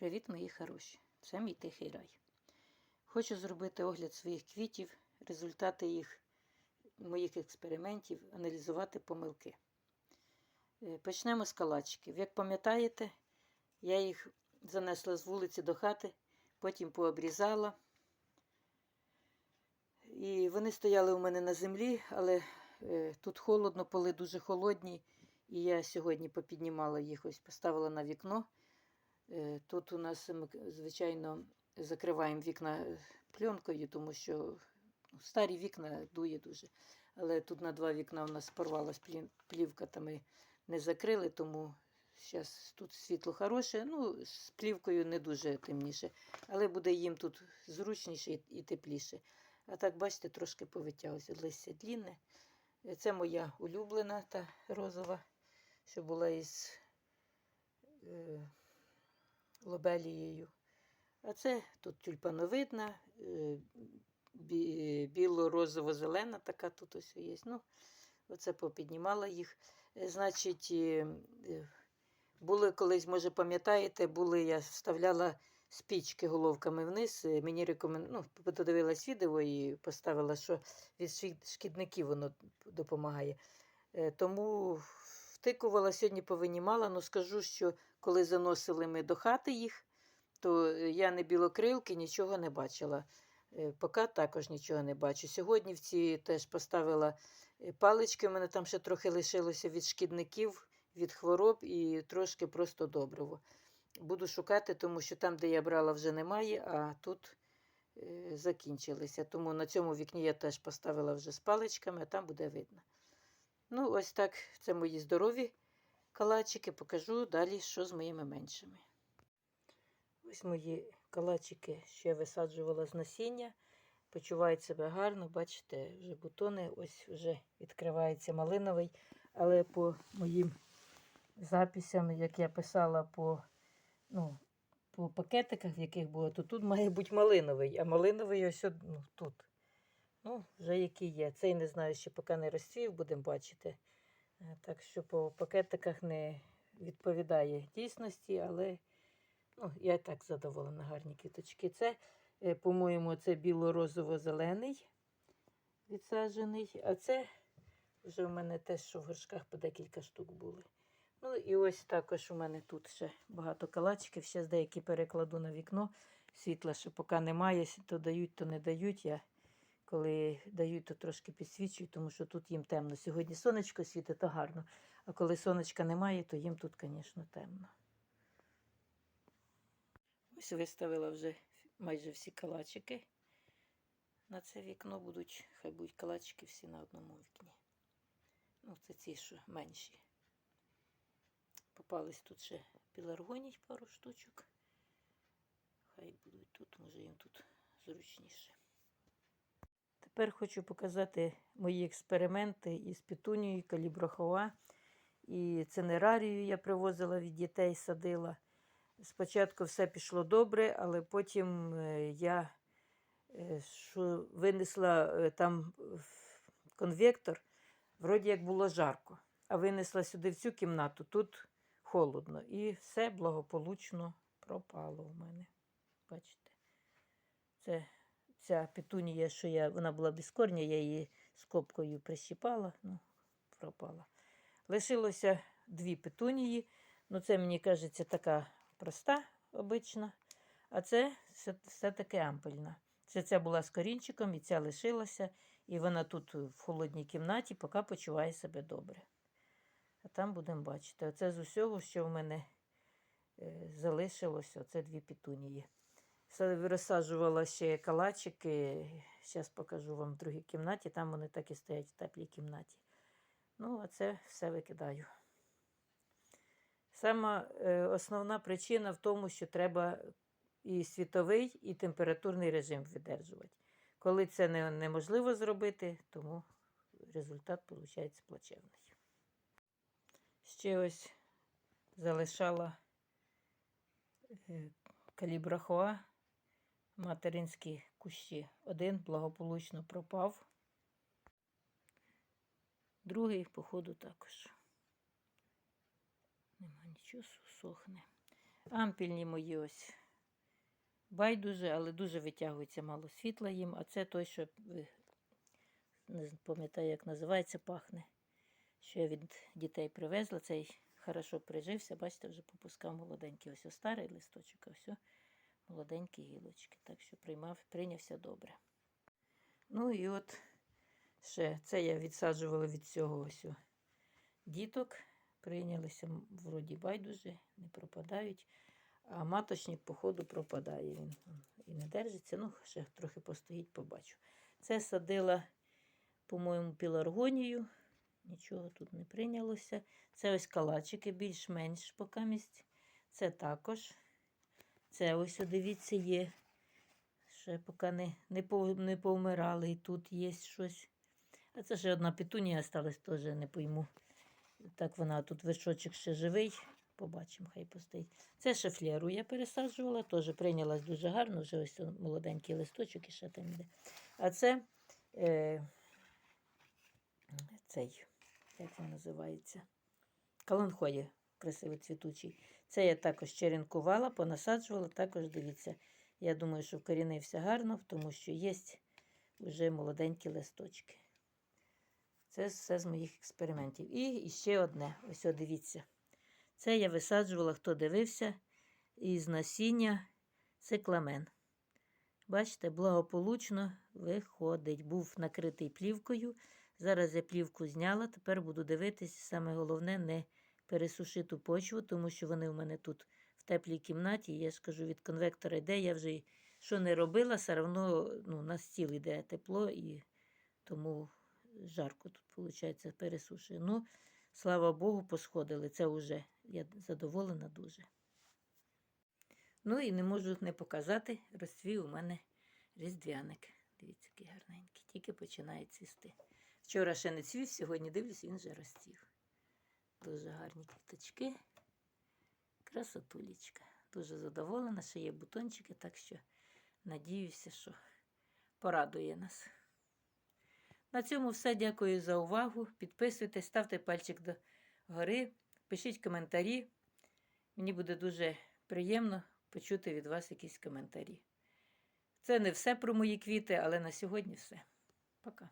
Привіт, мої хороші! Це мій тихий рай. Хочу зробити огляд своїх квітів, результати їх, моїх експериментів, аналізувати помилки. Е, Почнемо з калачиків. Як пам'ятаєте, я їх занесла з вулиці до хати, потім пообрізала. І вони стояли у мене на землі, але е, тут холодно, поли дуже холодні. І я сьогодні попіднімала їх, ось поставила на вікно. Е, Тут у нас, ми, звичайно, закриваємо вікна е, пленкою, тому що ну, старі вікна дує дуже. Але тут на два вікна у нас порвалась плівка, та ми не закрили, тому зараз тут світло хороше. Ну, з плівкою не дуже темніше, але буде їм тут зручніше і- тепліше. А так, бачите, трошки повитяглося листя длінне. Е, Це моя улюблена та розова, що була із лобелією. А це тут тюльпановидна, е, біло-розово-зелена така тут ось є. Ну, оце попіднімала їх. Е, Значить, е, були колись, може, пам'ятаєте, були, я вставляла спічки головками вниз. Мені рекомен... ну, подивилась відео і поставила, що від шкідників воно допомагає. Тому втикувала, сьогодні повинімала, але скажу, що коли заносили ми до хати їх, то е, я не білокрилки, нічого не бачила. Е, Поки також нічого не бачу. Сьогодні в ці теж поставила е, палички, у мене там ще трохи лишилося від шкідників, від хвороб і трошки просто добриво. Буду шукати, тому що там, де я брала, вже немає, а тут закінчилися. Тому на цьому вікні я теж поставила вже з паличками, а там буде видно. Ну, ось так, це мої здорові калачики. Покажу далі, що з моїми меншими. Ось мої калачики, що я висаджувала з насіння. Почувають себе гарно, бачите, вже бутони, ось вже відкривається малиновий. Але по моїм записям, як я писала по, ну, по пакетиках, в яких було, то тут має бути малиновий, а малиновий ось ну, тут. Ну, вже який є. Цей не знаю, ще поки не розцвів, будемо бачити. Е, Так що по пакетиках не відповідає дійсності, але ну, я і так задоволена, гарні квіточки. Це, е, по-моєму, це біло-розово-зелений відсаджений, а це вже у мене теж, що в горшках по декілька штук були. Ну і ось також у мене тут ще багато калачиків. Ще деякі перекладу на вікно. Світла ще поки немає, то дають, то не дають. Я коли дають, то трошки підсвічую, тому що тут їм темно. Сьогодні сонечко світить, то гарно. А коли сонечка немає, то їм тут, звісно, темно. Ось виставила вже майже всі калачики. На це вікно будуть, хай будуть калачики всі на одному вікні. Ну, це ці, що менші. Попались тут ще піларгоній пару штучок. Хай будуть тут, може їм тут зручніше. Тепер хочу показати мої експерименти із петунією, каліброхоа. І цинерарію я привозила від дітей, садила. Спочатку все пішло добре, але потім е, я е, винесла е, там конвектор, вроді як було жарко, а винесла сюди в цю кімнату, тут холодно. І все благополучно пропало у мене. Бачите? Це ця петунія, що я, вона була без корня, я її скобкою прищіпала, ну, пропала. Лишилося дві петунії. Ну, це, мені кажеться, така проста, обична, а це все- все-таки ампельна. Це ця була з корінчиком, і ця лишилася, і вона тут в холодній кімнаті, поки почуває себе добре. А там будемо бачити. Оце з усього, що в мене е, залишилось, оце дві петунії. Розсаджувала ще калачики. Зараз покажу вам в другій кімнаті. Там вони так і стоять в теплій кімнаті. Ну, а це все викидаю. Сама е, основна причина в тому, що треба і світовий, і температурний режим видержувати. Коли це не, неможливо зробити, тому результат виходить плачевний. Ще ось залишала е, калібрахоа материнські кущі. Один благополучно пропав, другий, походу, також. Нема нічого, сохне. Ампільні мої ось байдуже, але дуже витягується мало світла їм, а це той, що не пам'ятаю, як називається, пахне. Що я від дітей привезла, цей хорошо прижився, бачите, вже попускав молоденький. Ось ось старий листочок, а ось молоденькі гілочки. Так що приймав, прийнявся добре. Ну і от ще це я відсаджувала від цього ось діток. Прийнялися вроді байдуже, не пропадають. А маточник, походу, пропадає. Він і не держиться. Ну, ще трохи постоїть, побачу. Це садила, по-моєму, піларгонію. Нічого тут не прийнялося. Це ось калачики, більш-менш покамість. Це також. Це ось, дивіться, є. Ще поки не, не, не повмирали. І тут є щось. А це ще одна петунія осталась, теж не пойму. Так вона тут вершочок ще живий. Побачимо, хай постоїть. Це шефлеру я пересаджувала, теж прийнялась дуже гарно, вже ось молоденький листочок і ще там йде. А це е, цей, як він називається? Каланхоє, красивий цвітучий. Це я також черенкувала, понасаджувала, також дивіться. Я думаю, що вкорінився гарно, тому що є вже молоденькі листочки. Це все з моїх експериментів. І ще одне, ось дивіться. Це я висаджувала, хто дивився, із насіння цикламен. Бачите, благополучно виходить. Був накритий плівкою. Зараз я плівку зняла. Тепер буду дивитись. Саме головне не пересушити почву, тому що вони в мене тут в теплій кімнаті. Я ж кажу, від конвектора йде. Я вже що не робила, все одно ну, на стіл йде тепло і тому жарко тут, виходить, пересушує. Ну, слава Богу, посходили. Це вже я задоволена дуже. Ну і не можу не показати, розцвів у мене різдвяник. Дивіться, який гарненький, тільки починає цвісти. Вчора ще не цвів, сьогодні дивлюсь, він вже розцвів. Дуже гарні квіточки. Красотулечка. Дуже задоволена, ще є бутончики, так що надіюся, що порадує нас. На цьому все. Дякую за увагу. Підписуйтесь, ставте пальчик до гори, пишіть коментарі. Мені буде дуже приємно почути від вас якісь коментарі. Це не все про мої квіти, але на сьогодні все. Пока.